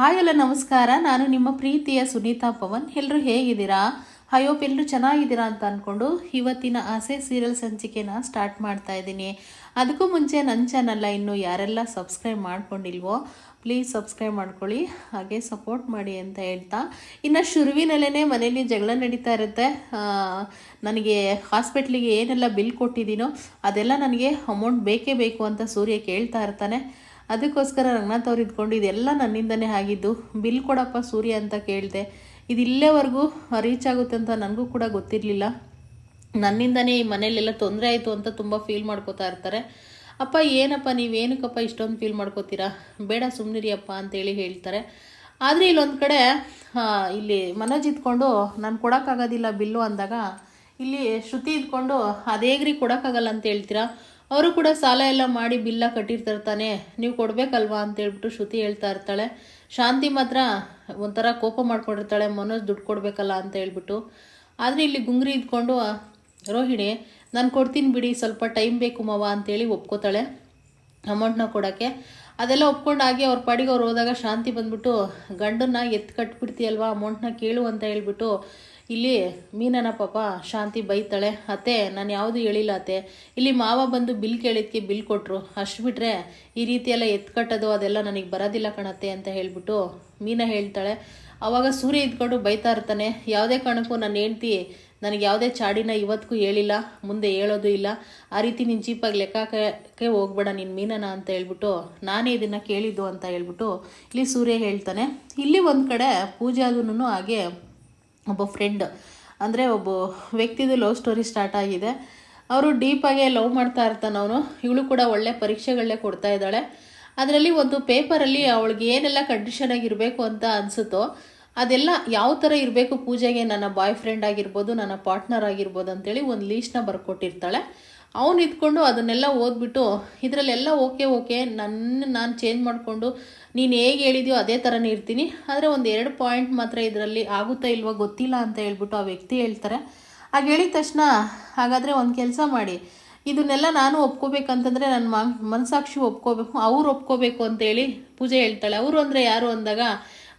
Hi ಎಲ್ಲ ನಮಸ್ಕಾರ. ನಾನು ನಿಮ್ಮ ಪ್ರೀತಿಯ ಸುನೀತಾ ಪವನ್. ಎಲ್ಲರೂ ಹೇಗಿದ್ದೀರಾ? ಹಯೋಪ್ ಎಲ್ಲರೂ ಚೆನ್ನಾಗಿದ್ದೀರಾ ಅಂತ ಅಂದ್ಕೊಂಡು ಇವತ್ತಿನ ಆಸೆ ಸೀರಿಯಲ್ ಸಂಚಿಕೆನ ಸ್ಟಾರ್ಟ್ ಮಾಡ್ತಾ ಇದ್ದೀನಿ. ಅದಕ್ಕೂ ಮುಂಚೆ ನನ್ನ ಚಾನಲ್ನ ಇನ್ನು ಯಾರೆಲ್ಲ ಸಬ್ಸ್ಕ್ರೈಬ್ ಮಾಡ್ಕೊಂಡಿಲ್ವೋ ಪ್ಲೀಸ್ ಸಬ್ಸ್ಕ್ರೈಬ್ ಮಾಡ್ಕೊಳ್ಳಿ. ಹಾಗೆ ಸಪೋರ್ಟ್ ಮಾಡಿ ಅಂತ ಹೇಳ್ತಾ. ಇನ್ನು ಶುರುವಿನಲ್ಲೇ ಮನೇಲಿ ಜಗಳ ನಡೀತಾ ಇರುತ್ತೆ. ನನಗೆ ಹಾಸ್ಪಿಟ್ಲಿಗೆ ಏನೆಲ್ಲ ಬಿಲ್ ಕೊಟ್ಟಿದ್ದೀನೋ ಅದೆಲ್ಲ ನನಗೆ ಅಮೌಂಟ್ ಬೇಕೇ ಬೇಕು ಅಂತ ಸೂರ್ಯ ಕೇಳ್ತಾ ಇರ್ತಾನೆ. ಅದಕ್ಕೋಸ್ಕರ ರಂಗನಾಥ್ ಅವ್ರು ಇದ್ಕೊಂಡು ಇದೆಲ್ಲ ನನ್ನಿಂದನೇ ಆಗಿದ್ದು. ಬಿಲ್ ಕೊಡಪ್ಪ ಸೂರ್ಯ ಅಂತ ಕೇಳಿದೆ. ಇದು ಇಲ್ಲೇವರೆಗೂ ರೀಚ್ ಆಗುತ್ತೆ ಅಂತ ನನಗೂ ಕೂಡ ಗೊತ್ತಿರಲಿಲ್ಲ. ನನ್ನಿಂದನೇ ಈ ಮನೇಲೆಲ್ಲ ತೊಂದರೆ ಆಯಿತು ಅಂತ ತುಂಬ ಫೀಲ್ ಮಾಡ್ಕೋತಾ ಇರ್ತಾರೆ. ಅಪ್ಪ, ಏನಪ್ಪ ನೀವೇನಕ್ಕಪ್ಪ ಇಷ್ಟೊಂದು ಫೀಲ್ ಮಾಡ್ಕೋತೀರಾ? ಬೇಡ ಸುಮ್ಮನಿರಿ ಅಪ್ಪ ಅಂತೇಳಿ ಹೇಳ್ತಾರೆ. ಆದರೆ ಇಲ್ಲೊಂದು ಕಡೆ ಇಲ್ಲಿ ಮನೋಜ್ ಇದ್ಕೊಂಡು, ನಾನು ಕೊಡೋಕ್ಕಾಗೋದಿಲ್ಲ ಬಿಲ್ಲು ಅಂದಾಗ, ಇಲ್ಲಿ ಶ್ರುತಿ ಇದ್ಕೊಂಡು, ಅದೇಗ್ರಿ ಕೊಡೋಕ್ಕಾಗಲ್ಲ ಅಂತ ಹೇಳ್ತೀರಾ? ಅವರು ಕೂಡ ಸಾಲ ಎಲ್ಲ ಮಾಡಿ ಬಿಲ್ಲ ಕಟ್ಟಿರ್ತಾರೆ ತಾನೆ ನೀವು ಕೊಡಬೇಕಲ್ವಾ ಅಂತ ಹೇಳ್ಬಿಟ್ಟು ಶ್ರುತಿ ಹೇಳ್ತಾ ಇರ್ತಾಳೆ. ಶಾಂತಿ ಮಾತ್ರ ಒಂಥರ ಕೋಪ ಮಾಡ್ಕೊಂಡಿರ್ತಾಳೆ. ಮನೋಜ್ ದುಡ್ಡು ಕೊಡಬೇಕಲ್ಲ ಅಂತ ಹೇಳ್ಬಿಟ್ಟು. ಆದರೆ ಇಲ್ಲಿ ಗುಂಗ್ರಿ ಇದ್ಕೊಂಡು ರೋಹಿಣಿ, ನಾನು ಕೊಡ್ತೀನಿ ಬಿಡಿ, ಸ್ವಲ್ಪ ಟೈಮ್ ಬೇಕು ಮವ ಅಂತೇಳಿ ಒಪ್ಕೋತಾಳೆ. ಅಮೌಂಟ್ನ ಕೊಡೋಕ್ಕೆ. ಅದೆಲ್ಲ ಒಪ್ಕೊಂಡಾಗಿ ಅವ್ರ ಪಾಡಿಗೆ ಅವ್ರು ಹೋದಾಗ ಶಾಂತಿ ಬಂದ್ಬಿಟ್ಟು, ಗಂಡನ್ನ ಎತ್ತು ಕಟ್ಬಿಡ್ತೀಯಲ್ವಾ, ಅಮೌಂಟ್ನ ಕೇಳು ಅಂತ ಹೇಳ್ಬಿಟ್ಟು ಇಲ್ಲಿ ಮೀನನ ಪಾಪ ಶಾಂತಿ ಬೈತಾಳೆ. ಅತ್ತೆ, ನಾನು ಯಾವುದು ಹೇಳಿಲ್ಲ ಅತ್ತೆ. ಇಲ್ಲಿ ಮಾವ ಬಂದು ಬಿಲ್ ಕೇಳಿದ್ಕೆ ಬಿಲ್ ಕೊಟ್ಟರು ಅಷ್ಟು ಬಿಟ್ಟರೆ ಈ ರೀತಿ ಎಲ್ಲ ಎತ್ತು ಕಟ್ಟೋದು ಅದೆಲ್ಲ ನನಗೆ ಬರೋದಿಲ್ಲ ಕಣತ್ತೆ ಅಂತ ಹೇಳಿಬಿಟ್ಟು ಮೀನ ಹೇಳ್ತಾಳೆ. ಅವಾಗ ಸೂರ್ಯ ಇದ್ಕೊಂಡು ಬೈತಾ ಇರ್ತಾನೆ. ಯಾವುದೇ ಕಾರಣಕ್ಕೂ ನನ್ನ ಹೆಂಡ್ತಿ ನನಗೆ ಯಾವುದೇ ಚಾಡಿನ ಇವತ್ತಿಗೂ ಹೇಳಿಲ್ಲ, ಮುಂದೆ ಹೇಳೋದು ಇಲ್ಲ. ಆ ರೀತಿ ನಿನ್ನ ಚೀಪಾಗಿ ಲೆಕ್ಕಕ್ಕೆ ಹೋಗ್ಬೇಡ ನಿನ್ನ ಮೀನನ ಅಂತ ಹೇಳ್ಬಿಟ್ಟು ನಾನೇ ಇದನ್ನು ಕೇಳಿದ್ದು ಅಂತ ಹೇಳ್ಬಿಟ್ಟು ಇಲ್ಲಿ ಸೂರ್ಯ ಹೇಳ್ತಾನೆ. ಇಲ್ಲಿ ಒಂದು ಕಡೆ ಪೂಜಾದೂ ಹಾಗೆ ಒಬ್ಬ ಫ್ರೆಂಡ್ ಅಂದರೆ ಒಬ್ಬ ವ್ಯಕ್ತಿದು ಲವ್ ಸ್ಟೋರಿ ಸ್ಟಾರ್ಟ್ ಆಗಿದೆ. ಅವರು ಡೀಪಾಗೆ ಲವ್ ಮಾಡ್ತಾ ಇರ್ತಾನೆ ಅವನು. ಇವಳು ಕೂಡ ಒಳ್ಳೆ ಪರೀಕ್ಷೆಗಳನ್ನೇ ಕೊಡ್ತಾ ಇದ್ದಾಳೆ. ಅದರಲ್ಲಿ ಒಂದು ಪೇಪರಲ್ಲಿ ಅವಳಿಗೆ ಏನೆಲ್ಲ ಕಂಡೀಷನ್ ಆಗಿರಬೇಕು ಅಂತ ಅನಿಸುತ್ತೋ, ಅದೆಲ್ಲ ಯಾವ ಥರ ಇರಬೇಕು ಪೂಜೆಗೆ ನನ್ನ ಬಾಯ್ ಫ್ರೆಂಡ್ ಆಗಿರ್ಬೋದು, ನನ್ನ ಪಾರ್ಟ್ನರ್ ಆಗಿರ್ಬೋದು ಅಂತೇಳಿ ಒಂದು ಲೀಸ್ಟ್ನ ಬರ್ಕೊಟ್ಟಿರ್ತಾಳೆ. ಅವನು ಇದ್ಕೊಂಡು ಅದನ್ನೆಲ್ಲ ಓದ್ಬಿಟ್ಟು ಇದರಲ್ಲೆಲ್ಲ ಓಕೆ ಓಕೆ, ನನ್ನ, ನಾನು ಚೇಂಜ್ ಮಾಡಿಕೊಂಡು ನೀನು ಹೇಗೆ ಹೇಳಿದ್ಯೋ ಅದೇ ಥರನೇ ಇರ್ತೀನಿ. ಆದರೆ ಒಂದು ಎರಡು ಪಾಯಿಂಟ್ ಮಾತ್ರ ಇದರಲ್ಲಿ ಆಗುತ್ತಾ ಇಲ್ವಾ ಗೊತ್ತಿಲ್ಲ ಅಂತ ಹೇಳ್ಬಿಟ್ಟು ಆ ವ್ಯಕ್ತಿ ಹೇಳ್ತಾರೆ. ಆಗ ಹೇಳಿದ ತಕ್ಷಣ ಹಾಗಾದರೆ ಒಂದು ಕೆಲಸ ಮಾಡಿ. ಇದನ್ನೆಲ್ಲ ನಾನು ಒಪ್ಕೋಬೇಕಂತಂದರೆ ನನ್ನ ಮನ್, ಮನಸಾಕ್ಷಿ ಒಪ್ಕೋಬೇಕು, ಅವ್ರು ಒಪ್ಕೋಬೇಕು ಅಂತೇಳಿ ಪೂಜೆ ಹೇಳ್ತಾಳೆ. ಅವರು ಅಂದರೆ ಯಾರು ಅಂದಾಗ,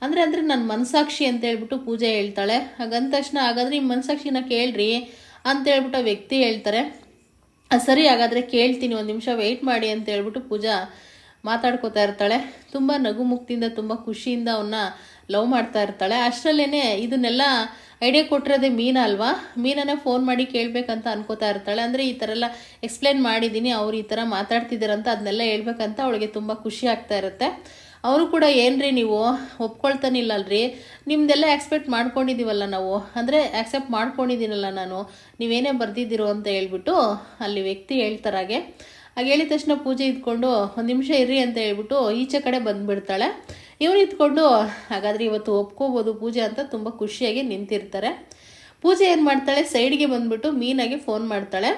ಅಂದರೆ ಅಂದರೆ ನನ್ನ ಮನಸಾಕ್ಷಿ ಅಂತ ಹೇಳ್ಬಿಟ್ಟು ಪೂಜೆ ಹೇಳ್ತಾಳೆ. ಹಾಗಂದ ತಕ್ಷಣ ಹಾಗಾದರೆ ನಿಮ್ಮ ಮನಸಾಕ್ಷಿನ ಕೇಳ್ರಿ ಅಂತ ಹೇಳ್ಬಿಟ್ಟು ಆ ವ್ಯಕ್ತಿ ಹೇಳ್ತಾರೆ. ಸರಿ, ಹಾಗಾದರೆ ಕೇಳ್ತೀನಿ, ಒಂದು ನಿಮಿಷ ವೆಯ್ಟ್ ಮಾಡಿ ಅಂತ ಹೇಳ್ಬಿಟ್ಟು ಪೂಜಾ ಮಾತಾಡ್ಕೋತಾ ಇರ್ತಾಳೆ. ತುಂಬ ನಗು ಮುಕ್ತಿಯಿಂದ, ತುಂಬ ಖುಷಿಯಿಂದ ಅವನ್ನ ಲವ್ ಮಾಡ್ತಾ ಇರ್ತಾಳೆ. ಅಷ್ಟರಲ್ಲೇ ಇದನ್ನೆಲ್ಲ ಐಡಿಯಾ ಕೊಟ್ಟಿರೋದೇ ಮೀನಾ ಅಲ್ವಾ? ಮೀನನ್ನೇ ಫೋನ್ ಮಾಡಿ ಕೇಳಬೇಕಂತ ಅನ್ಕೋತಾ ಇರ್ತಾಳೆ. ಅಂದರೆ ಈ ಥರ ಎಲ್ಲ ಎಕ್ಸ್ಪ್ಲೇನ್ ಮಾಡಿದ್ದೀನಿ ಅವ್ರು ಈ ಥರ ಮಾತಾಡ್ತಿದ್ದಾರಂತ ಅದನ್ನೆಲ್ಲ ಹೇಳ್ಬೇಕಂತ ಅವಳಿಗೆ ತುಂಬ ಖುಷಿ ಆಗ್ತಾ ಇರುತ್ತೆ. ಅವರು ಕೂಡ ಏನ್ರಿ ನೀವು? ಒಪ್ಕೊಳ್ತಾನಿಲ್ಲಲ್ರಿ? ನಿಮ್ದೆಲ್ಲ ಎಕ್ಸ್ಪೆಕ್ಟ್ ಮಾಡ್ಕೊಂಡಿದೀವಲ್ಲ ನಾವು? ಅಂದರೆ ಆಕ್ಸೆಪ್ಟ್ ಮಾಡ್ಕೊಂಡಿದ್ದೀನಲ್ಲ ನಾನು. ನೀವೇನೇ ಬರ್ದಿದ್ದೀರೋ ಅಂತ ಹೇಳ್ಬಿಟ್ಟು ಅಲ್ಲಿ ವ್ಯಕ್ತಿ ಹೇಳ್ತಾರಾಗೆ ಹಾಗೆ. ಹೇಳಿದ ತಕ್ಷಣ ಪೂಜೆ ಇದ್ಕೊಂಡು ಒಂದು ನಿಮಿಷ ಇರ್ರಿ ಅಂತ ಹೇಳ್ಬಿಟ್ಟು ಈಚೆ ಕಡೆ ಬಂದುಬಿಡ್ತಾಳೆ. ಇವ್ರು ಇದ್ಕೊಂಡು ಹಾಗಾದರೆ ಇವತ್ತು ಒಪ್ಕೋಬೋದು ಪೂಜೆ ಅಂತ ತುಂಬ ಖುಷಿಯಾಗಿ ನಿಂತಿರ್ತಾರೆ. ಪೂಜೆ ಏನು ಮಾಡ್ತಾಳೆ? ಸೈಡ್ಗೆ ಬಂದ್ಬಿಟ್ಟು ಮೀನಾಗೆ ಫೋನ್ ಮಾಡ್ತಾಳೆ.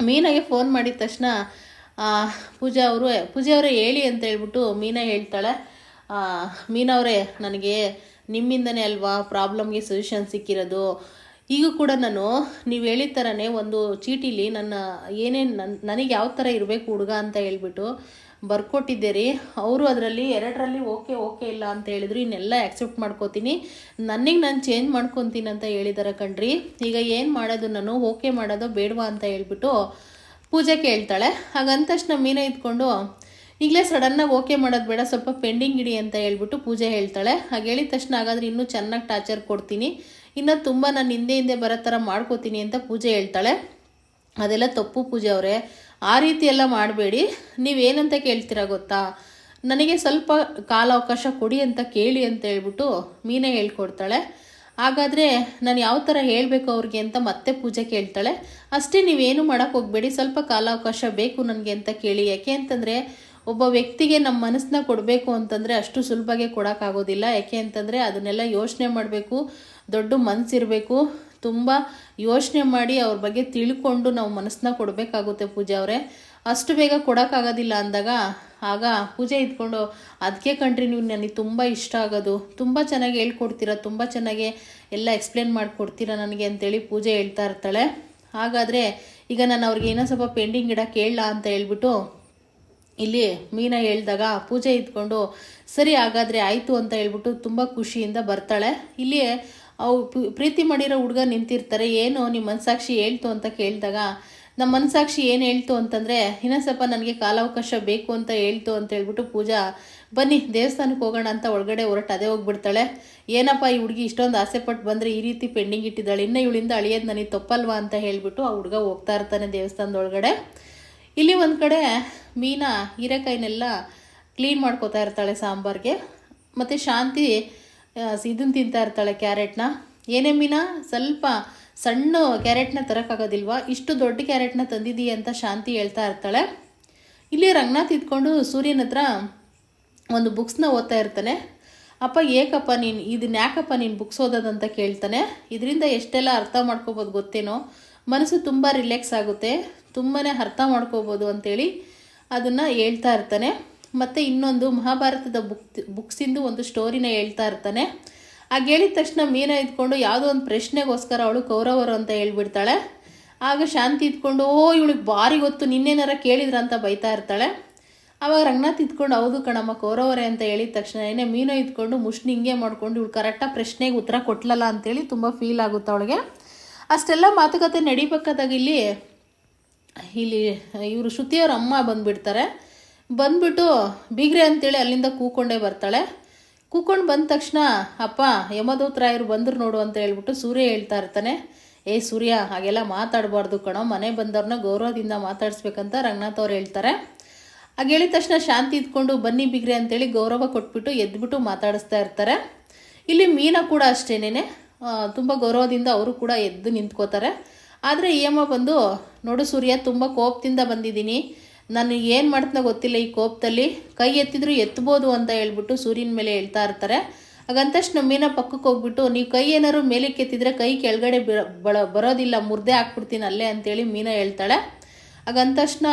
ಮೀನಾಗೆ ಫೋನ್ ಮಾಡಿದ ತಕ್ಷಣ ಪೂಜಾ ಅವರು, ಪೂಜಾ ಅವರೇ ಹೇಳಿ ಅಂತ ಹೇಳ್ಬಿಟ್ಟು ಮೀನಾ ಹೇಳ್ತಾಳೆ. ಮೀನಾ ಅವರೇ, ನನಗೆ ನಿಮ್ಮಿಂದನೇ ಅಲ್ವಾ ಪ್ರಾಬ್ಲಮ್ಗೆ ಸೊಲ್ಯೂಷನ್ ಸಿಕ್ಕಿರೋದು. ಈಗ ಕೂಡ ನಾನು, ನೀವು ಹೇಳಿದ ಥರನೇ ಒಂದು ಚೀಟಿಲಿ ನನ್ನ ಏನೇನು ನನ್ನ ನನಗೆ ಯಾವ ಥರ ಇರಬೇಕು ಹುಡುಗ ಅಂತ ಹೇಳ್ಬಿಟ್ಟು ಬರ್ಕೊಟ್ಟಿದ್ದೆ ರೀ ಅವರು ಅದರಲ್ಲಿ ಎರಡರಲ್ಲಿ ಓಕೆ ಓಕೆ ಇಲ್ಲ ಅಂತ ಹೇಳಿದ್ರು. ಇನ್ನೆಲ್ಲ ಆಕ್ಸೆಪ್ಟ್ ಮಾಡ್ಕೋತೀನಿ. ನನಗೆ ನಾನು ಚೇಂಜ್ ಮಾಡ್ಕೊತೀನಿ ಅಂತ ಹೇಳಿದಾರೆ ಕಣ್ರಿ. ಈಗ ಏನು ಮಾಡೋದು ನಾನು ಓಕೆ ಮಾಡೋದು ಬೇಡವಾ ಅಂತ ಹೇಳ್ಬಿಟ್ಟು ಪೂಜೆ ಕೇಳ್ತಾಳೆ. ಹಾಗಂದ ತಕ್ಷಣ ಮೀನ ಇದ್ಕೊಂಡು, ಈಗಲೇ ಸಡನ್ನಾಗಿ ಓಕೆ ಮಾಡೋದು ಬೇಡ, ಸ್ವಲ್ಪ ಪೆಂಡಿಂಗ್ ಇಡಿ ಅಂತ ಹೇಳ್ಬಿಟ್ಟು ಪೂಜೆ ಹೇಳ್ತಾಳೆ. ಹಾಗೆ ಹೇಳಿದ ತಕ್ಷಣ ಹಾಗಾದ್ರೆ ಇನ್ನೂ ಚೆನ್ನಾಗಿ ಟಾರ್ಚರ್ ಕೊಡ್ತೀನಿ. ಇನ್ನು ತುಂಬ ನಾನು ಹಿಂದೆ ಹಿಂದೆ ಬರೋ ಥರ ಮಾಡ್ಕೋತೀನಿ ಅಂತ ಪೂಜೆ ಹೇಳ್ತಾಳೆ. ಅದೆಲ್ಲ ತಪ್ಪು ಪೂಜೆ ಅವರೇ. ಆ ರೀತಿ ಎಲ್ಲ ಮಾಡಬೇಡಿ. ನೀವೇನಂತ ಕೇಳ್ತೀರಾ ಗೊತ್ತಾ? ನನಗೆ ಸ್ವಲ್ಪ ಕಾಲಾವಕಾಶ ಕೊಡಿ ಅಂತ ಕೇಳಿ ಅಂತ ಹೇಳ್ಬಿಟ್ಟು ಮೀನೇ ಹೇಳ್ಕೊಡ್ತಾಳೆ. ಹಾಗಾದರೆ ನಾನು ಯಾವ ಥರ ಹೇಳಬೇಕು ಅವ್ರಿಗೆ ಅಂತ ಮತ್ತೆ ಪೂಜೆ ಕೇಳ್ತಾಳೆ. ಅಷ್ಟೇ ನೀವೇನು ಮಾಡೋಕ್ಕೆ ಹೋಗಬೇಡಿ, ಸ್ವಲ್ಪ ಕಾಲಾವಕಾಶ ಬೇಕು ನನಗೆ ಅಂತ ಕೇಳಿ. ಯಾಕೆ ಅಂತಂದರೆ ಒಬ್ಬ ವ್ಯಕ್ತಿಗೆ ನಮ್ಮ ಮನಸ್ಸನ್ನ ಕೊಡಬೇಕು ಅಂತಂದರೆ ಅಷ್ಟು ಸುಲಭವಾಗಿ ಕೊಡೋಕ್ಕಾಗೋದಿಲ್ಲ ಯಾಕೆ ಅಂತಂದರೆ ಅದನ್ನೆಲ್ಲ ಯೋಚನೆ ಮಾಡಬೇಕು, ದೊಡ್ಡ ಮನಸ್ಸಿರಬೇಕು ತುಂಬ ಯೋಚನೆ ಮಾಡಿ ಅವ್ರ ಬಗ್ಗೆ ತಿಳ್ಕೊಂಡು ನಾವು ಮನಸ್ಸನ್ನ ಕೊಡಬೇಕಾಗುತ್ತೆ ಪೂಜೆ ಅವರೇ. ಅಷ್ಟು ಬೇಗ ಕೊಡೋಕ್ಕಾಗೋದಿಲ್ಲ ಅಂದಾಗ ಆಗ ಪೂಜೆ ಇದ್ಕೊಂಡು ಅದಕ್ಕೆ ಕಂಡ್ರಿ ನೀವು ನನಗೆ ತುಂಬ ಇಷ್ಟ ಆಗೋದು. ತುಂಬ ಚೆನ್ನಾಗಿ ಹೇಳ್ಕೊಡ್ತೀರಾ, ತುಂಬ ಚೆನ್ನಾಗಿ ಎಲ್ಲ ಎಕ್ಸ್ಪ್ಲೇನ್ ಮಾಡಿಕೊಡ್ತೀರಾ ನನಗೆ ಅಂತೇಳಿ ಪೂಜೆ ಹೇಳ್ತಾ ಇರ್ತಾಳೆ. ಹಾಗಾದರೆ ಈಗ ನಾನು ಅವ್ರಿಗೆ ಏನೋ ಸ್ವಲ್ಪ ಪೆಂಡಿಂಗ್ ಇಡ ಕೇಳಲ್ಲ ಅಂತ ಹೇಳ್ಬಿಟ್ಟು ಇಲ್ಲಿ ಮೀನಾ ಹೇಳಿದಾಗ ಪೂಜೆ ಇದ್ಕೊಂಡು, ಸರಿ ಹಾಗಾದರೆ ಆಯಿತು ಅಂತ ಹೇಳ್ಬಿಟ್ಟು ತುಂಬ ಖುಷಿಯಿಂದ ಬರ್ತಾಳೆ. ಇಲ್ಲಿ ಅವು ಪ್ರೀತಿ ಮಾಡಿರೋ ಹುಡುಗ ನಿಂತಿರ್ತಾರೆ. ಏನು ನಿಮ್ಮ ಮನಸಾಕ್ಷಿ ಹೇಳ್ತು ಅಂತ ಕೇಳಿದಾಗ ನಮ್ಮ ಮನಸಾಕ್ಷಿ ಏನು ಹೇಳ್ತು ಅಂತಂದರೆ ಇನ್ನೊಂದು ಸ್ವಲ್ಪ ನನಗೆ ಕಾಲಾವಕಾಶ ಬೇಕು ಅಂತ ಹೇಳ್ತು ಅಂತ ಹೇಳ್ಬಿಟ್ಟು ಪೂಜಾ, ಬನ್ನಿ, ದೇವಸ್ಥಾನಕ್ಕೆ ಹೋಗೋಣ ಅಂತ ಒಳಗಡೆ ಹೊರಟು ಅದೇ ಹೋಗ್ಬಿಡ್ತಾಳೆ. ಏನಪ್ಪ ಈ ಹುಡುಗಿ ಇಷ್ಟೊಂದು ಆಸೆ ಪಟ್ಟು ಬಂದರೆ ಈ ರೀತಿ ಪೆಂಡಿಂಗ್ ಇಟ್ಟಿದ್ದಾಳೆ. ಇನ್ನೂ ಇವಳಿಂದ ಅಳಿಯೋದು ನನಗೆ ತಪ್ಪಲ್ವಾ ಅಂತ ಹೇಳಿಬಿಟ್ಟು ಆ ಹುಡುಗ ಹೋಗ್ತಾ ಇರ್ತಾನೆ ದೇವಸ್ಥಾನದ ಒಳಗಡೆ ಇಲ್ಲಿ ಒಂದು ಕಡೆ ಮೀನಾ ಹೀರೆಕಾಯಿನೆಲ್ಲ ಕ್ಲೀನ್ ಮಾಡ್ಕೋತಾ ಇರ್ತಾಳೆ ಸಾಂಬಾರ್ಗೆ. ಮತ್ತು ಶಾಂತಿ ಇದನ್ನು ತಿಂತಾ ಇರ್ತಾಳೆ ಕ್ಯಾರೆಟ್ನ. ಏನೇ ಮೀನಾ, ಸ್ವಲ್ಪ ಸಣ್ಣ ಕ್ಯಾರೆಟ್ನ ತರೋಕ್ಕಾಗೋದಿಲ್ವಾ? ಇಷ್ಟು ದೊಡ್ಡ ಕ್ಯಾರೆಟ್ನ ತಂದಿದ್ದೀಯ ಅಂತ ಶಾಂತಿ ಹೇಳ್ತಾ ಇರ್ತಾಳೆ. ಇಲ್ಲಿ ರಂಗನಾಥ್ ಇದ್ಕೊಂಡು ಸೂರ್ಯನ ಹತ್ರ ಒಂದು ಬುಕ್ಸ್ನ ಓದ್ತಾ ಇರ್ತಾನೆ. ಅಪ್ಪ, ಏಕಪ್ಪ ನೀನು ಇದನ್ನ ಯಾಕಪ್ಪ ನೀನು ಬುಕ್ಸ್ ಓದೋದಂತ ಕೇಳ್ತಾನೆ. ಇದರಿಂದ ಎಷ್ಟೆಲ್ಲ ಅರ್ಥ ಮಾಡ್ಕೋಬೋದು ಗೊತ್ತೇನೋ? ಮನಸ್ಸು ತುಂಬ ರಿಲ್ಯಾಕ್ಸ್ ಆಗುತ್ತೆ. ತುಂಬಾ ಅರ್ಥ ಮಾಡ್ಕೋಬೋದು ಅಂತೇಳಿ ಅದನ್ನು ಹೇಳ್ತಾ ಇರ್ತಾನೆ. ಮತ್ತು ಇನ್ನೊಂದು ಮಹಾಭಾರತದ ಬುಕ್ ಬುಕ್ಸಿಂದು ಒಂದು ಸ್ಟೋರಿನ ಹೇಳ್ತಾ ಇರ್ತಾನೆ. ಆಗ ಹೇಳಿದ ತಕ್ಷಣ ಮೀನ ಇದ್ಕೊಂಡು ಯಾವುದೋ ಒಂದು ಪ್ರಶ್ನೆಗೋಸ್ಕರ ಅವಳು ಕೌರವರು ಅಂತ ಹೇಳ್ಬಿಡ್ತಾಳೆ. ಆಗ ಶಾಂತಿ ಇದ್ಕೊಂಡು, ಓ, ಇವಳಿಗೆ ಭಾರಿ ಗೊತ್ತು, ನಿನ್ನೇನಾರ ಕೇಳಿದ್ರ ಅಂತ ಬೈತಾ ಇರ್ತಾಳೆ. ಅವಾಗ ರಂಗನಾಥ್ ಇದ್ಕೊಂಡು, ಹೌದು ಕಣಮ್ಮ, ಕೌರವರೇ ಅಂತ ಹೇಳಿದ ತಕ್ಷಣ ಏನೇ ಮೀನು ಇದ್ಕೊಂಡು ಮುಷ್ಣಿ ಹಿಂಗೆ ಮಾಡ್ಕೊಂಡು ಇವಳು ಕರೆಕ್ಟಾಗಿ ಪ್ರಶ್ನೆಗೆ ಉತ್ತರ ಕೊಟ್ಲಲ್ಲ ಅಂತೇಳಿ ತುಂಬ ಫೀಲ್ ಆಗುತ್ತೆ ಅವಳಿಗೆ. ಅಷ್ಟೆಲ್ಲ ಮಾತುಕತೆ ನಡಿಬೇಕಾದಾಗ ಇಲ್ಲಿ ಇಲ್ಲಿ ಇವರು ಶ್ರುತಿಯವ್ರ ಅಮ್ಮ ಬಂದುಬಿಡ್ತಾರೆ. ಬಂದ್ಬಿಟ್ಟು ಬೀಗ್ರೆ ಅಂತೇಳಿ ಅಲ್ಲಿಂದ ಕೂಕೊಂಡೇ ಬರ್ತಾಳೆ. ಕೂಕೊಂಡು ಬಂದ ತಕ್ಷಣ, ಅಪ್ಪ ಯಮದೂತರಾಯರು ಬಂದರು ನೋಡು ಅಂತ ಹೇಳ್ಬಿಟ್ಟು ಸೂರ್ಯ ಹೇಳ್ತಾ ಇರ್ತಾನೆ. ಏ ಸೂರ್ಯ, ಹಾಗೆಲ್ಲ ಮಾತಾಡಬಾರ್ದು ಕಣೋ, ಮನೆ ಬಂದವ್ರನ್ನ ಗೌರವದಿಂದ ಮಾತಾಡಿಸ್ಬೇಕಂತ ರಂಗನಾಥ್ ಅವ್ರು ಹೇಳ್ತಾರೆ. ಹಾಗೆ ಹೇಳಿದ ತಕ್ಷಣ ಶಾಂತಿ ಇದ್ಕೊಂಡು, ಬನ್ನಿ ಬಿಗ್ರೆ ಅಂತೇಳಿ ಗೌರವ ಕೊಟ್ಬಿಟ್ಟು ಎದ್ಬಿಟ್ಟು ಮಾತಾಡಿಸ್ತಾ ಇರ್ತಾರೆ. ಇಲ್ಲಿ ಮೀನಾ ಕೂಡ ಅಷ್ಟೇನೇ ತುಂಬ ಗೌರವದಿಂದ ಅವರು ಕೂಡ ಎದ್ದು ನಿಂತ್ಕೋತಾರೆ. ಆದರೆ ಈ ಅಮ್ಮ ಬಂದು, ನೋಡು ಸೂರ್ಯ, ತುಂಬ ಕೋಪದಿಂದ ಬಂದಿದ್ದೀನಿ. ನಾನು ಏನು ಮಾಡ್ತಾನೆ ಗೊತ್ತಿಲ್ಲ ಈ ಕೋಪದಲ್ಲಿ. ಕೈ ಎತ್ತಿದ್ರು ಎತ್ಬೋದು ಅಂತ ಹೇಳ್ಬಿಟ್ಟು ಸೂರ್ಯನ ಮೇಲೆ ಹೇಳ್ತಾ ಇರ್ತಾರೆ. ಹಾಗಂತ ತಕ್ಷಣ ಮೀನಾ ಪಕ್ಕಕ್ಕೆ ಹೋಗ್ಬಿಟ್ಟು, ನೀವು ಕೈ ಏನಾದ್ರು ಮೇಲಕ್ಕೆ ಎತ್ತಿದ್ರೆ ಕೈ ಕೆಳಗಡೆ ಬರೋದಿಲ್ಲ, ಮುರ್ದೆ ಹಾಕ್ಬಿಡ್ತೀನಿ ಅಲ್ಲೇ ಅಂತೇಳಿ ಮೀನಾ ಹೇಳ್ತಾಳೆ. ಹಾಗಂದ ತಕ್ಷಣ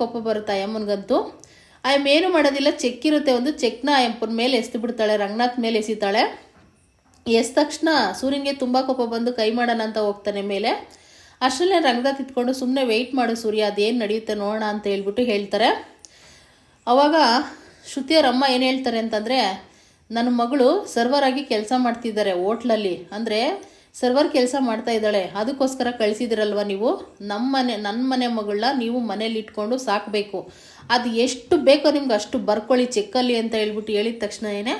ಕೋಪ ಬರುತ್ತೆ ಅಯ್ಯಮ್ಮನಿಗಂತೂ. ಆಯಮ್ಮ ಏನು ಮಾಡೋದಿಲ್ಲ, ಚೆಕ್ ಇರುತ್ತೆ, ಒಂದು ಚೆಕ್ನ ಅಯ್ಯಪ್ಪನ ಮೇಲೆ ಎಸ್ದು ಬಿಡ್ತಾಳೆ ರಂಗನಾಥ್ ಮೇಲೆ ಎಸಿತಾಳೆ. ಎಸ್ ತಕ್ಷಣ ಸೂರ್ಯನಿಗೆ ತುಂಬ ಕೋಪ ಬಂದು ಕೈ ಮಾಡೋಣ ಅಂತ ಹೋಗ್ತಾನೆ ಮೇಲೆ. ಅಷ್ಟರಲ್ಲೇ ರಂಗದ ಇಟ್ಕೊಂಡು ಸುಮ್ಮನೆ ವೆಯ್ಟ್ ಮಾಡು ಸೂರ್ಯ, ಅದೇನು ನಡೆಯುತ್ತೆ ನೋಡೋಣ ಅಂತ ಹೇಳ್ಬಿಟ್ಟು ಹೇಳ್ತಾರೆ. ಅವಾಗ ಶ್ರುತಿಯರಮ್ಮ ಏನು ಹೇಳ್ತಾರೆ ಅಂತಂದರೆ, ನನ್ನ ಮಗಳು ಸರ್ವರ್ ಆಗಿ ಕೆಲಸ ಮಾಡ್ತಿದ್ದಾರೆ ಹೋಟ್ಲಲ್ಲಿ. ಅಂದರೆ ಸರ್ವರ್ ಕೆಲಸ ಮಾಡ್ತಾ ಇದ್ದಾಳೆ. ಅದಕ್ಕೋಸ್ಕರ ಕಳಿಸಿದಿರಲ್ವ ನೀವು? ನಮ್ಮ ಮನೆ ನನ್ನ ಮನೆ ಮಗಳನ್ನ ನೀವು ಮನೇಲಿ ಇಟ್ಕೊಂಡು ಸಾಕಬೇಕು. ಅದು ಎಷ್ಟು ಬೇಕೋ ನಿಮ್ಗೆ ಅಷ್ಟು ಬರ್ಕೊಳ್ಳಿ, ಚೆಕ್ಕಲ್ಲಿ ಅಂತ ಹೇಳ್ಬಿಟ್ಟು ಹೇಳಿದ ತಕ್ಷಣ ಏನೇ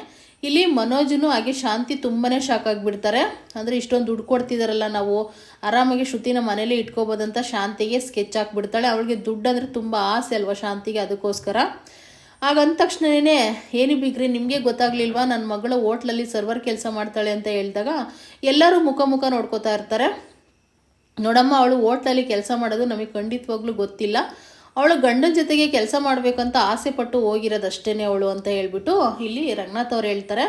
ಇಲ್ಲಿ ಮನೋಜನು ಹಾಗೆ ಶಾಂತಿ ತುಂಬನೇ ಶಾಕ್ ಆಗಿಬಿಡ್ತಾರೆ. ಅಂದರೆ ಇಷ್ಟೊಂದು ದುಡ್ಡು ಕೊಡ್ತಿದಾರಲ್ಲ ನಾವು, ಆರಾಮಾಗಿ ಶ್ರುತಿನ ಮನೇಲಿ ಇಟ್ಕೋಬೋದಂತ ಶಾಂತಿಗೆ ಸ್ಕೆಚ್ ಹಾಕ್ಬಿಡ್ತಾಳೆ. ಅವಳಿಗೆ ದುಡ್ಡು ಅಂದರೆ ತುಂಬ ಆಸೆ ಅಲ್ವಾ ಶಾಂತಿಗೆ ಅದಕ್ಕೋಸ್ಕರ. ಆಗ ಅಂದ ತಕ್ಷಣನೇ, ಏನು ಬಿಗ್ರಿ, ನಿಮಗೆ ಗೊತ್ತಾಗ್ಲಿಲ್ವಾ? ನನ್ನ ಮಗಳು ಹೋಟ್ಲಲ್ಲಿ ಸರ್ವರ್ ಕೆಲಸ ಮಾಡ್ತಾಳೆ ಅಂತ ಹೇಳಿದಾಗ ಎಲ್ಲರೂ ಮುಖ ಮುಖ ನೋಡ್ಕೋತಾ ಇರ್ತಾರೆ. ನೋಡಮ್ಮ, ಅವಳು ಹೋಟ್ಲಲ್ಲಿ ಕೆಲಸ ಮಾಡೋದು ನಮಗೆ ಖಂಡಿತವಾಗ್ಲೂ ಗೊತ್ತಿಲ್ಲ. ಅವಳು ಗಂಡನ ಜೊತೆಗೆ ಕೆಲಸ ಮಾಡಬೇಕಂತ ಆಸೆ ಪಟ್ಟು ಹೋಗಿರೋದಷ್ಟೇ ಅವಳು ಅಂತ ಹೇಳ್ಬಿಟ್ಟು ಇಲ್ಲಿ ರಂಗನಾಥ್ ಅವ್ರು ಹೇಳ್ತಾರೆ,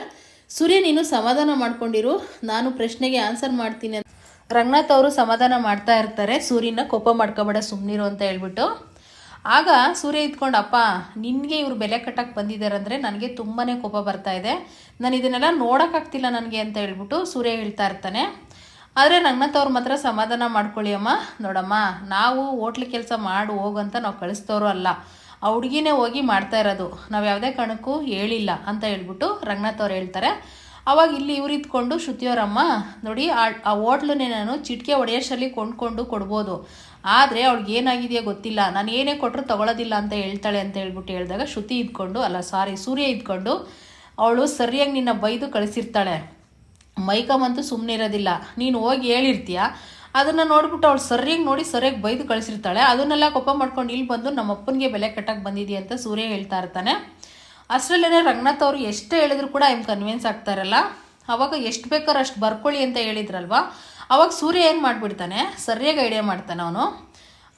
ಸೂರ್ಯ, ನೀನು ಸಮಾಧಾನ ಮಾಡ್ಕೊಂಡಿರು. ನಾನು ಪ್ರಶ್ನೆಗೆ ಆನ್ಸರ್ ಮಾಡ್ತೀನಿ ಅಂತ. ರಂಗನಾಥ್ ಅವರು ಸಮಾಧಾನ ಮಾಡ್ತಾ ಇರ್ತಾರೆ, ಸೂರ್ಯನ ಕೋಪ ಮಾಡ್ಕೊಬೇಡ ಸುಮ್ಮನಿರು ಅಂತ ಹೇಳ್ಬಿಟ್ಟು. ಆಗ ಸೂರ್ಯ ಇದ್ಕೊಂಡು, ಅಪ್ಪ, ನಿನಗೆ ಇವರು ಬೆಲೆ ಕಟ್ಟಕ್ಕೆ ಬಂದಿದ್ದಾರೆ ಅಂದರೆ ನನಗೆ ತುಂಬಾ ಕೋಪ ಬರ್ತಾ ಇದೆ. ನಾನು ಇದನ್ನೆಲ್ಲ ನೋಡೋಕ್ಕಾಗ್ತಿಲ್ಲ ನನಗೆ ಅಂತ ಹೇಳ್ಬಿಟ್ಟು ಸೂರ್ಯ ಹೇಳ್ತಾ ಇರ್ತಾನೆ. ಆದರೆ ರಂಗನಾಥ್ ಅವ್ರ ಮಾತ್ರ ಸಮಾಧಾನ ಮಾಡ್ಕೊಳ್ಳಿ ಅಮ್ಮ. ನೋಡಮ್ಮ, ನಾವು ಹೋಟ್ಲ್ ಕೆಲಸ ಮಾಡು ಹೋಗಂತ ನಾವು ಕಳಿಸ್ತವ್ರು ಅಲ್ಲ. ಆ ಹುಡುಗಿನೇ ಹೋಗಿ ಮಾಡ್ತಾ ಇರೋದು. ನಾವು ಯಾವುದೇ ಕಾರಣಕ್ಕೂ ಹೇಳಿಲ್ಲ ಅಂತ ಹೇಳ್ಬಿಟ್ಟು ರಂಗನಾಥ್ ಅವ್ರು ಹೇಳ್ತಾರೆ. ಅವಾಗ ಇಲ್ಲಿ ಇವ್ರು ಇದ್ಕೊಂಡು ಶ್ರುತಿಯವರಮ್ಮ ನೋಡಿ, ಆ ಹೋಟ್ಲನ್ನೇ ನಾನು ಚಿಟಿಕೆ ಒಡೆಯಷ್ಟರಲ್ಲಿ ಕೊಂಡ್ಕೊಂಡು ಕೊಡ್ಬೋದು. ಆದರೆ ಅವ್ಳಿಗೆ ಏನಾಗಿದೆಯೋ ಗೊತ್ತಿಲ್ಲ. ನಾನು ಏನೇ ಕೊಟ್ಟರು ತಗೊಳ್ಳೋದಿಲ್ಲ ಅಂತ ಹೇಳ್ತಾಳೆ ಅಂತ ಹೇಳ್ಬಿಟ್ಟು ಹೇಳಿದಾಗ ಶ್ರುತಿ ಇದ್ಕೊಂಡು, ಅಲ್ಲ ಸಾರಿ ಸೂರ್ಯ ಇದ್ಕೊಂಡು, ಅವಳು ಸರಿಯಾಗಿ ನಿನ್ನ ಬೈದು ಕಳಿಸಿರ್ತಾಳೆ. ಮೈಕಮ್ಮಂತೂ ಸುಮ್ಮನೆ ಇರೋದಿಲ್ಲ. ನೀನು ಹೋಗಿ ಹೇಳಿರ್ತೀಯ? ಅದನ್ನು ನೋಡ್ಬಿಟ್ಟು ಅವಳು ಸರಿಯಾಗಿ ನೋಡಿ, ಸರಿಯಾಗಿ ಬೈದು ಕಳಿಸಿರ್ತಾಳೆ. ಅದನ್ನೆಲ್ಲ ಕೋಪ ಮಾಡ್ಕೊಂಡು ಇಲ್ಲಿ ಬಂದು ನಮ್ಮ ಅಪ್ಪನಿಗೆ ಬೆಲೆ ಕಟ್ಟಕ್ಕೆ ಬಂದಿದೆಯಾ ಅಂತ ಸೂರ್ಯ ಹೇಳ್ತಾ ಇರ್ತಾನೆ. ಅಷ್ಟರಲ್ಲೇನೆ ರಂಗನಾಥ್ ಅವರು ಎಷ್ಟೇ ಹೇಳಿದ್ರು ಕೂಡ ಐಮ್ ಕನ್ವಿನ್ಸ್ ಆಗ್ತಾರಲ್ಲ ಅವಾಗ ಎಷ್ಟು ಬೇಕಾದ್ರೂ ಅಷ್ಟು ಬರ್ಕೊಳ್ಳಿ ಅಂತ ಹೇಳಿದ್ರಲ್ವಾ? ಅವಾಗ ಸೂರ್ಯ ಏನು ಮಾಡಿಬಿಡ್ತಾನೆ? ಸರಿಯಾಗಿ ಐಡಿಯಾ ಮಾಡ್ತಾನೆ ಅವನು.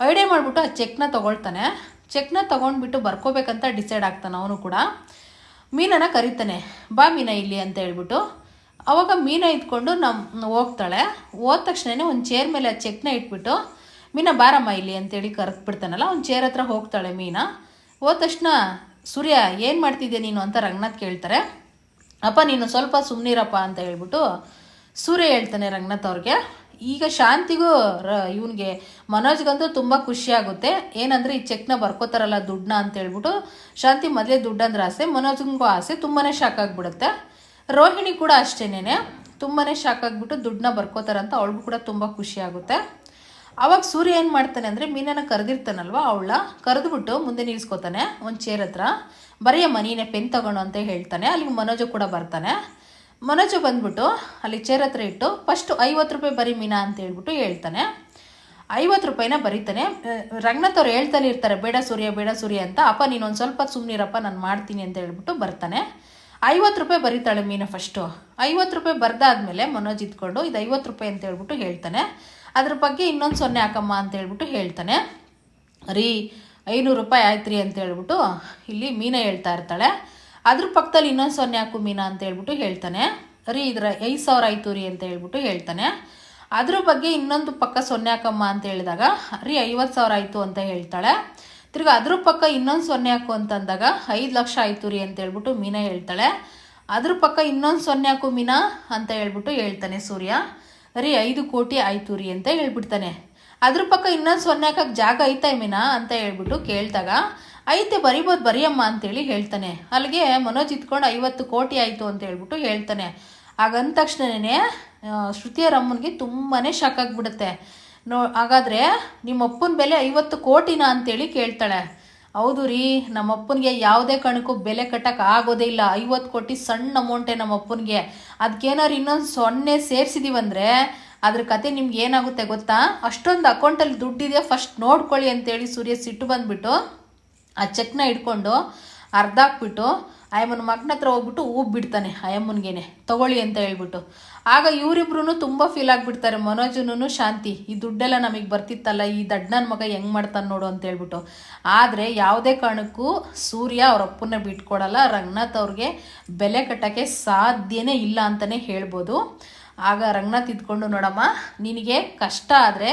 ಐಡಿಯಾ ಮಾಡಿಬಿಟ್ಟು ಆ ಚೆಕ್ನ ತೊಗೊಳ್ತಾನೆ. ಚೆಕ್ನ ತೊಗೊಂಡ್ಬಿಟ್ಟು ಬರ್ಕೋಬೇಕಂತ ಡಿಸೈಡ್ ಆಗ್ತಾನೆ ಅವನು ಕೂಡ. ಮೀನನ ಕರಿತಾನೆ. ಬಾ ಮೀನ ಇಲ್ಲಿ ಅಂತ ಹೇಳ್ಬಿಟ್ಟು. ಅವಾಗ ಮೀನ ಇದ್ಕೊಂಡು ನಮ್ಮ ಹೋಗ್ತಾಳೆ. ಹೋದ ತಕ್ಷಣ ಒಂದು ಚೇರ್ ಮೇಲೆ ಚೆಕ್ನ ಇಟ್ಬಿಟ್ಟು, ಮೀನ ಬಾರಮ್ಮ ಇಲ್ಲಿ ಅಂತೇಳಿ ಕರೆದ್ಬಿಡ್ತಾನಲ್ಲ ಒಂದು ಚೇರ್ ಹತ್ರ ಹೋಗ್ತಾಳೆ ಮೀನ. ಹೋದ ತಕ್ಷಣ, ಸೂರ್ಯ, ಏನು ಮಾಡ್ತಿದ್ದೆ ನೀನು? ಅಂತ ರಂಗನಾಥ್ ಕೇಳ್ತಾರೆ. ಅಪ್ಪ, ನೀನು ಸ್ವಲ್ಪ ಸುಮ್ಮನಿರಪ್ಪ ಅಂತ ಹೇಳ್ಬಿಟ್ಟು ಸೂರ್ಯ ಹೇಳ್ತಾನೆ ರಂಗನಾಥ್ ಅವ್ರಿಗೆ. ಈಗ ಶಾಂತಿಗೂ ಇವನಿಗೆ ಮನೋಜ್ಗಂತೂ ತುಂಬ ಖುಷಿ ಆಗುತ್ತೆ. ಏನಂದ್ರೆ ಈ ಚೆಕ್ನ ಬರ್ಕೋತಾರಲ್ಲ ದುಡ್ಡನ್ನ ಅಂತ ಹೇಳ್ಬಿಟ್ಟು, ಶಾಂತಿ, ಮೊದಲೇ ದುಡ್ಡಂದ್ರೆ ಆಸೆ ಮನೋಜ್ಗೂ ಆಸೆ ತುಂಬಾ ಶಾಕ್ ಆಗ್ಬಿಡುತ್ತೆ. ರೋಹಿಣಿ ಕೂಡ ಅಷ್ಟೇನೇ ತುಂಬಾ ಶಾಕ್ ಆಗಿಬಿಟ್ಟು ದುಡ್ಡನ್ನ ಬರ್ಕೋತಾರಂತ ಅವಳಿಗೂ ಕೂಡ ತುಂಬ ಖುಷಿ ಆಗುತ್ತೆ. ಅವಾಗ ಸೂರ್ಯ ಏನು ಮಾಡ್ತಾನೆ ಅಂದರೆ ಮೀನನ್ನು ಕರೆದಿರ್ತಾನಲ್ವ, ಅವಳ ಕರೆದುಬಿಟ್ಟು ಮುಂದೆ ನಿಲ್ಸ್ಕೊತಾನೆ ಒಂದು ಚೇರ್ ಹತ್ರ. ಬರೆಯಮ್ಮ ನೀನೆ ಪೆನ್ ತಗೊಂಡು ಅಂತ ಹೇಳ್ತಾನೆ. ಅಲ್ಲಿಗೆ ಮನೋಜು ಕೂಡ ಬರ್ತಾನೆ. ಮನೋಜು ಬಂದ್ಬಿಟ್ಟು ಅಲ್ಲಿ ಚೇರ್ ಹತ್ರ ಇಟ್ಟು ಫಸ್ಟು ಐವತ್ತು ರೂಪಾಯಿ ಬರೀ ಮೀನಾ ಅಂತ ಹೇಳ್ಬಿಟ್ಟು ಹೇಳ್ತಾನೆ. ಐವತ್ತು ರೂಪಾಯಿನ ಬರೀತಾನೆ. ರಂಗನಾಥ್ ಅವ್ರು ಹೇಳ್ತಾನೆ ಇರ್ತಾರೆ, ಬೇಡ ಸೂರ್ಯ ಬೇಡ ಸೂರ್ಯ ಅಂತ. ಅಪ್ಪ ನೀನು ಒಂದು ಸ್ವಲ್ಪ ಸುಮ್ಮನಿರಪ್ಪ ನಾನು ಮಾಡ್ತೀನಿ ಅಂತ ಹೇಳ್ಬಿಟ್ಟು ಬರ್ತಾನೆ. ಐವತ್ತು ರೂಪಾಯಿ ಬರೀತಾಳೆ ಮೀನ ಫಸ್ಟು ಐವತ್ತು ರೂಪಾಯಿ ಬರ್ದಾದ್ಮೇಲೆ ಮನೋಜ್ ಇದ್ಕೊಂಡು ಇದು ಐವತ್ತು ರೂಪಾಯಿ ಅಂತ ಹೇಳ್ಬಿಟ್ಟು ಹೇಳ್ತಾನೆ. ಅದ್ರ ಬಗ್ಗೆ ಇನ್ನೊಂದು ಸೊನ್ನೆ ಹಾಕಮ್ಮ ಅಂತ ಹೇಳ್ಬಿಟ್ಟು ಹೇಳ್ತಾನೆ. ರೀ, ಐನೂರು ರೂಪಾಯಿ ಆಯ್ತು ರೀ ಅಂತ ಹೇಳ್ಬಿಟ್ಟು ಇಲ್ಲಿ ಮೀನ ಹೇಳ್ತಾ ಇರ್ತಾಳೆ. ಅದ್ರ ಪಕ್ಕದಲ್ಲಿ ಇನ್ನೊಂದು ಸೊನ್ನೆ ಹಾಕು ಮೀನ ಅಂತ ಹೇಳ್ಬಿಟ್ಟು ಹೇಳ್ತಾನೆ. ರೀ, ಇದ್ರ ಐದು ಸಾವಿರ ಆಯ್ತು ರೀ ಅಂತ ಹೇಳ್ಬಿಟ್ಟು ಹೇಳ್ತಾನೆ. ಅದ್ರ ಬಗ್ಗೆ ಇನ್ನೊಂದು ಪಕ್ಕ ಸೊನ್ನೆ ಹಾಕಮ್ಮ ಅಂತ ಹೇಳಿದಾಗ, ರೀ, ಐವತ್ತು ಸಾವಿರ ಆಯಿತು ಅಂತ ಹೇಳ್ತಾಳೆ. ತಿರ್ಗಿ ಅದ್ರ ಪಕ್ಕ ಇನ್ನೊಂದು ಸೊನ್ನೆ ಹಾಕು ಅಂತಂದಾಗ ಐದು ಲಕ್ಷ ಆಯ್ತು ರೀ ಅಂತ ಹೇಳ್ಬಿಟ್ಟು ಮೀನಾ ಹೇಳ್ತಾಳೆ. ಅದ್ರ ಪಕ್ಕ ಇನ್ನೊಂದು ಸೊನ್ನೆ ಹಾಕು ಮೀನಾ ಅಂತ ಹೇಳ್ಬಿಟ್ಟು ಹೇಳ್ತಾನೆ ಸೂರ್ಯ. ರೀ ಐದು ಕೋಟಿ ಆಯ್ತು ರೀ ಅಂತ ಹೇಳ್ಬಿಡ್ತಾನೆ. ಅದ್ರ ಪಕ್ಕ ಇನ್ನೊಂದು ಸೊನ್ನೆ ಹಾಕಕ್ಕೆ ಜಾಗ ಐತಾ ಮೀನಾ ಅಂತ ಹೇಳ್ಬಿಟ್ಟು ಕೇಳಿದಾಗ ಐತೆ, ಬರಿಬೋದು, ಬರಿಯಮ್ಮ ಅಂತೇಳಿ ಹೇಳ್ತಾನೆ. ಅಲ್ಲಿಗೆ ಮನೋಜ್ ಇತ್ಕೊಂಡು ಐವತ್ತು ಕೋಟಿ ಆಯಿತು ಅಂತ ಹೇಳ್ಬಿಟ್ಟು ಹೇಳ್ತಾನೆ. ಹಾಗಂದ ತಕ್ಷಣನೇ ಶ್ರುತಿಯರಮ್ಮನಿಗೆ ತುಂಬಾ ಶಾಕ್ ಆಗಿಬಿಡುತ್ತೆ. ನೋ, ಹಾಗಾದರೆ ನಿಮ್ಮ ಅಪ್ಪನ ಬೆಲೆ ಐವತ್ತು ಕೋಟಿನ ಅಂತೇಳಿ ಕೇಳ್ತಾಳೆ. ಹೌದು ರೀ ನಮ್ಮ ಅಪ್ಪನಿಗೆ ಯಾವುದೇ ಕಣಕ್ಕೂ ಬೆಲೆ ಕಟ್ಟಕ್ಕೆ ಆಗೋದೇ ಇಲ್ಲ. ಐವತ್ತು ಕೋಟಿ ಸಣ್ಣ ಅಮೌಂಟೇ ನಮ್ಮ ಅಪ್ಪನಿಗೆ ಅದಕ್ಕೇನಾದ್ರು ಇನ್ನೊಂದು ಸೊನ್ನೆ ಸೇರಿಸಿದೀವಂದರೆ ಅದ್ರ ಕತೆ ನಿಮ್ಗೆ ಏನಾಗುತ್ತೆ ಗೊತ್ತಾ? ಅಷ್ಟೊಂದು ಅಕೌಂಟಲ್ಲಿ ದುಡ್ಡಿದೆ ಫಸ್ಟ್ ನೋಡ್ಕೊಳ್ಳಿ ಅಂತೇಳಿ ಸೂರ್ಯ ಸಿಟ್ಟು ಬಂದ್ಬಿಟ್ಟು, ಆ ಚೆಕ್ನ ಇಟ್ಕೊಂಡು ಅರ್ಧ ಹಾಕ್ಬಿಟ್ಟು ಆಯಮ್ಮನ ಮಗನ ಹತ್ರ ಹೋಗ್ಬಿಟ್ಟು ಊಬ್ ಬಿಡ್ತಾನೆ ಆಯಮ್ಮನಿಗೇನೆ ತಗೊಳ್ಳಿ ಅಂತ ಹೇಳ್ಬಿಟ್ಟು. ಆಗ ಇವರಿಬ್ರು ತುಂಬ ಫೀಲ್ ಆಗಿಬಿಡ್ತಾರೆ. ಮನೋಜನೂ ಶಾಂತಿ, ಈ ದುಡ್ಡೆಲ್ಲ ನಮಗೆ ಬರ್ತಿತ್ತಲ್ಲ, ಈ ದಡ್ಡನ ಮಗ ಹೆಂಗೆ ಮಾಡ್ತಾನೆ ನೋಡು ಅಂತ ಹೇಳ್ಬಿಟ್ಟು. ಆದರೆ ಯಾವುದೇ ಕಾರಣಕ್ಕೂ ಸೂರ್ಯ ಅವ್ರ ಅಪ್ಪನ್ನ ಬಿಟ್ಕೊಡಲ್ಲ, ರಂಗನಾಥ್ ಅವ್ರಿಗೆ ಬೆಲೆ ಕಟ್ಟೋಕ್ಕೆ ಸಾಧ್ಯನೇ ಇಲ್ಲ ಅಂತಲೇ ಹೇಳ್ಬೋದು. ಆಗ ರಂಗನಾಥ್ ಇದ್ಕೊಂಡು, ನೋಡಮ್ಮ, ನಿನಗೆ ಕಷ್ಟ ಆದರೆ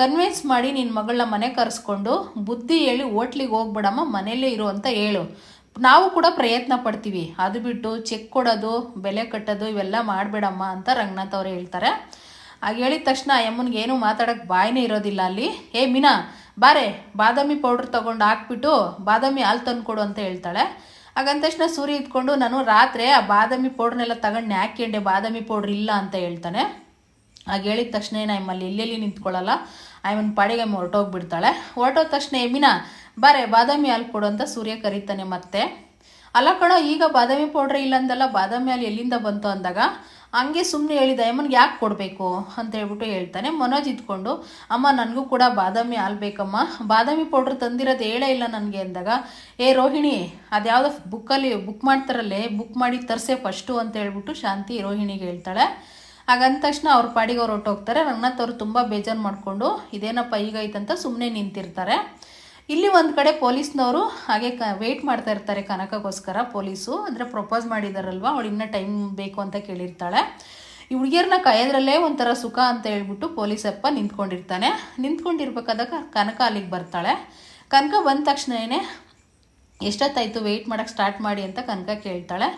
ಕನ್ವಿನ್ಸ್ ಮಾಡಿ ನಿನ್ನ ಮಗಳನ್ನ ಮನೆ ಕರೆಸ್ಕೊಂಡು ಬುದ್ಧಿ ಹೇಳಿ ಹೋಟ್ಲಿಗೆ ಹೋಗ್ಬೇಡಮ್ಮ ಮನೇಲೇ ಇರು ಅಂತ ಹೇಳು. ನಾವು ಕೂಡ ಪ್ರಯತ್ನ ಪಡ್ತೀವಿ. ಅದು ಬಿಟ್ಟು ಚೆಕ್ ಕೊಡೋದು, ಬೆಲೆ ಕಟ್ಟೋದು ಇವೆಲ್ಲ ಮಾಡಬೇಡಮ್ಮ ಅಂತ ರಂಗನಾಥ್ ಅವರು ಹೇಳ್ತಾರೆ. ಆಗ ಹೇಳಿದ ತಕ್ಷಣ ಯಮ್ಮನಿಗೆ ಏನು ಮಾತಾಡೋಕ್ಕೆ ಬಾಯಿನೇ ಇರೋದಿಲ್ಲ ಅಲ್ಲಿ. ಏ ಮೀನಾ, ಬಾರೆ, ಬಾದಾಮಿ ಪೌಡ್ರ್ ತೊಗೊಂಡು ಹಾಕ್ಬಿಟ್ಟು ಬಾದಾಮಿ ಹಾಲು ತಂದುಕೊಡು ಅಂತ ಹೇಳ್ತಾಳೆ. ಹಾಗಂದ ತಕ್ಷಣ ಸೂರ್ಯ ಇದ್ಕೊಂಡು, ನಾನು ರಾತ್ರಿ ಆ ಬಾದಾಮಿ ಪೌಡ್ರನ್ನೆಲ್ಲ ತಗೊಂಡು ಹಾಕ್ಯಂಡೆ ಬಾದಾಮಿ ಪೌಡ್ರ್ ಇಲ್ಲ ಅಂತ ಹೇಳ್ತಾನೆ. ಆಗ ಹೇಳಿದ ತಕ್ಷಣ ನಮ್ಮಲ್ಲಿ ಎಲ್ಲೆಲ್ಲಿ ನಿಂತ್ಕೊಳ್ಳಲ್ಲ? ಐಮನ್ ಪಾಡಿಗೆ ಹೊರಟೋಗ್ಬಿಡ್ತಾಳೆ. ಹೊರಟೋದ ತಕ್ಷಣ ಎಮಿನ ಬಾರೆ, ಬಾದಾಮಿ ಹಾಲು ಕೊಡು ಅಂತ ಸೂರ್ಯ ಕರೀತಾನೆ ಮತ್ತೆ. ಅಲ್ಲ ಕಣೋ, ಈಗ ಬಾದಾಮಿ ಪೌಡ್ರ್ ಇಲ್ಲ ಅಂದಲ್ಲ ಬಾದಾಮಿ ಹಾಲು ಎಲ್ಲಿಂದ ಬಂತು ಅಂದಾಗ, ಹಂಗೆ ಸುಮ್ಮನೆ ಹೇಳಿದ, ಅಮ್ಮನಿಗೆ ಯಾಕೆ ಕೊಡಬೇಕು? ಅಂತ ಹೇಳ್ಬಿಟ್ಟು ಹೇಳ್ತಾನೆ. ಮನೋಜ್ ಇದ್ಕೊಂಡು, ಅಮ್ಮ, ನನಗೂ ಕೂಡ ಬಾದಾಮಿ ಹಾಲು ಬೇಕಮ್ಮ. ಬಾದಾಮಿ ಪೌಡ್ರ್ ತಂದಿರೋದು ಹೇಳೇ ಇಲ್ಲ ನನಗೆ ಅಂದಾಗ, ಏ ರೋಹಿಣಿ, ಅದ್ಯಾವುದೋ ಬುಕ್ಕಲ್ಲಿ ಬುಕ್ ಮಾಡ್ತಾರಲ್ಲೇ ಬುಕ್ ಮಾಡಿ ತರಿಸೆ ಫಸ್ಟು ಅಂತ ಹೇಳ್ಬಿಟ್ಟು ಶಾಂತಿ ರೋಹಿಣಿಗೆ ಹೇಳ್ತಾಳೆ. ಹಾಗಂದ ತಕ್ಷಣ ಅವ್ರ ಪಾಡಿಗೆ ಅವ್ರು ಹೊರಟೋಗ್ತಾರೆ. ರಂಗನಾಥ್ ಅವರು ತುಂಬ ಬೇಜಾರು ಮಾಡಿಕೊಂಡು ಇದೇನಪ್ಪ ಈಗ ಐತಂತ ಸುಮ್ಮನೆ ನಿಂತಿರ್ತಾರೆ. ಇಲ್ಲಿ ಒಂದು ಕಡೆ ಪೊಲೀಸ್ನವರು ಹಾಗೆ ಕ ವೆಯ್ಟ್ ಮಾಡ್ತಾ ಇರ್ತಾರೆ ಕನಕಗೋಸ್ಕರ. ಪೊಲೀಸು ಅಂದರೆ ಪ್ರಪೋಸ್ ಮಾಡಿದಾರಲ್ವ? ಅವಳು ಇನ್ನೂ ಟೈಮ್ ಬೇಕು ಅಂತ ಕೇಳಿರ್ತಾಳೆ. ಈ ಹುಡುಗಿಯರನ್ನ ಕಾಯೋದ್ರಲ್ಲೇ ಒಂಥರ ಸುಖ ಅಂತ ಹೇಳ್ಬಿಟ್ಟು ಪೊಲೀಸಪ್ಪ ನಿಂತ್ಕೊಂಡಿರ್ತಾನೆ. ನಿಂತ್ಕೊಂಡಿರ್ಬೇಕಾದಾಗ ಕನಕ ಅಲ್ಲಿಗೆ ಬರ್ತಾಳೆ. ಕನಕ ಬಂದ ತಕ್ಷಣವೇ ಎಷ್ಟೊತ್ತಾಯಿತು ವೆಯ್ಟ್ ಮಾಡೋಕ್ಕೆ ಸ್ಟಾರ್ಟ್ ಮಾಡಿ ಅಂತ ಕನಕ ಕೇಳ್ತಾಳೆ.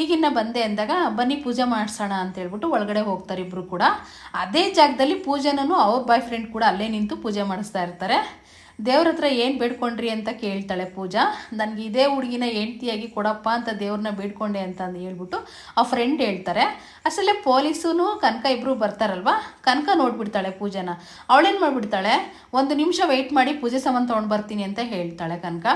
ಈಗಿನ್ನ ಬಂದೆ ಅಂದಾಗ, ಬನ್ನಿ ಪೂಜೆ ಮಾಡಿಸೋಣ ಅಂತ ಹೇಳ್ಬಿಟ್ಟು ಒಳಗಡೆ ಹೋಗ್ತಾರೆ ಇಬ್ಬರು ಕೂಡ. ಅದೇ ಜಾಗದಲ್ಲಿ ಪೂಜೆನೂ ಅವ್ರ ಬಾಯ್ ಫ್ರೆಂಡ್ ಕೂಡ ಅಲ್ಲೇ ನಿಂತು ಪೂಜೆ ಮಾಡಿಸ್ತಾ ಇರ್ತಾರೆ. ದೇವ್ರ ಹತ್ರ ಏನು ಬೇಡ್ಕೊಂಡ್ರಿ ಅಂತ ಕೇಳ್ತಾಳೆ ಪೂಜಾ. ನನಗೆ ಇದೇ ಹುಡುಗಿನ ಹೆಂಡತಿಯಾಗಿ ಕೊಡಪ್ಪ ಅಂತ ದೇವ್ರನ್ನ ಬೇಡ್ಕೊಂಡೆ ಅಂತ ಹೇಳ್ಬಿಟ್ಟು ಆ ಫ್ರೆಂಡ್ ಹೇಳ್ತಾರೆ. ಅಷ್ಟಲ್ಲೇ ಪೊಲೀಸೂ ಕನಕ ಇಬ್ಬರು ಬರ್ತಾರಲ್ವಾ? ಕನಕ ನೋಡ್ಬಿಡ್ತಾಳೆ ಪೂಜಾನ. ಅವಳೇನು ಮಾಡಿಬಿಡ್ತಾಳೆ? ಒಂದು ನಿಮಿಷ ವೆಯ್ಟ್ ಮಾಡಿ ಪೂಜೆ ಸಾಮಾನು ತೊಗೊಂಡು ಬರ್ತೀನಿ ಅಂತ ಹೇಳ್ತಾಳೆ ಕನಕ.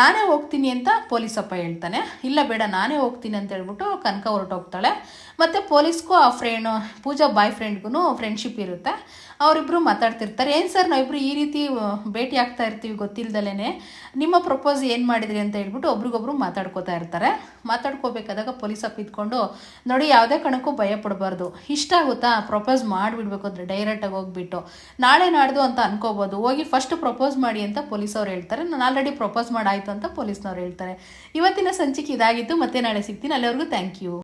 ನಾನೇ ಹೋಗ್ತೀನಿ ಅಂತ ಪೊಲೀಸಪ್ಪ ಹೇಳ್ತಾನೆ. ಇಲ್ಲ ಬೇಡ, ನಾನೇ ಹೋಗ್ತೀನಿ ಅಂತ ಹೇಳ್ಬಿಟ್ಟು ಕನಕ ಹೊರಟೋಗ್ತಾಳೆ. ಮತ್ತು ಪೊಲೀಸ್ಗೂ ಆ ಫ್ರೆಂಡ್ ಪೂಜಾ ಬಾಯ್ ಫ್ರೆಂಡ್ಗೂ ಫ್ರೆಂಡ್ಶಿಪ್ ಇರುತ್ತೆ. ಅವರಿಬ್ಬರು ಮಾತಾಡ್ತಿರ್ತಾರೆ. ಏನು ಸರ್ ನಾವಿಬ್ರು ಈ ರೀತಿ ಭೇಟಿ ಆಗ್ತಾ ಇರ್ತೀವಿ ಗೊತ್ತಿಲ್ದಲೇ ನಿಮ್ಮ ಪ್ರಪೋಸ್ ಏನು ಮಾಡಿದ್ರಿ ಅಂತ ಹೇಳ್ಬಿಟ್ಟು ಒಬ್ರಿಗೊಬ್ರು ಮಾತಾಡ್ಕೋತಾ ಇರ್ತಾರೆ. ಮಾತಾಡ್ಕೋಬೇಕಾದಾಗ ಪೊಲೀಸ್ ಅಪ್ ಇದ್ಕೊಂಡು, ನೋಡಿ, ಯಾವುದೇ ಕಣಕ್ಕೂ ಭಯ ಪಡಬಾರ್ದು. ಇಷ್ಟ ಆಗುತ್ತಾ? ಪ್ರಪೋಸ್ ಮಾಡಿಬಿಡ್ಬೇಕು ಅಂದರೆ ಡೈರೆಕ್ಟಾಗಿ ಹೋಗ್ಬಿಟ್ಟು. ನಾಳೆ ನಾಡ್ದು ಅಂತ ಅನ್ಕೋಬೋದು. ಹೋಗಿ ಫಸ್ಟ್ ಪ್ರಪೋಸ್ ಮಾಡಿ ಅಂತ ಪೊಲೀಸ್ ಅವ್ರು ಹೇಳ್ತಾರೆ. ನಾನು ಆಲ್ರೆಡಿ ಪ್ರಪೋಸ್ ಮಾಡಾಯಿತು ಅಂತ ಪೊಲೀಸ್ನವ್ರು ಹೇಳ್ತಾರೆ. ಇವತ್ತಿನ ಸಂಚಿಕೆ ಇದಾಗಿತ್ತು ಮತ್ತೆ ನಾಳೆ ಸಿಗ್ತೀನಿ. ಅಲ್ಲಿವರೆಗೂ ಥ್ಯಾಂಕ್ ಯು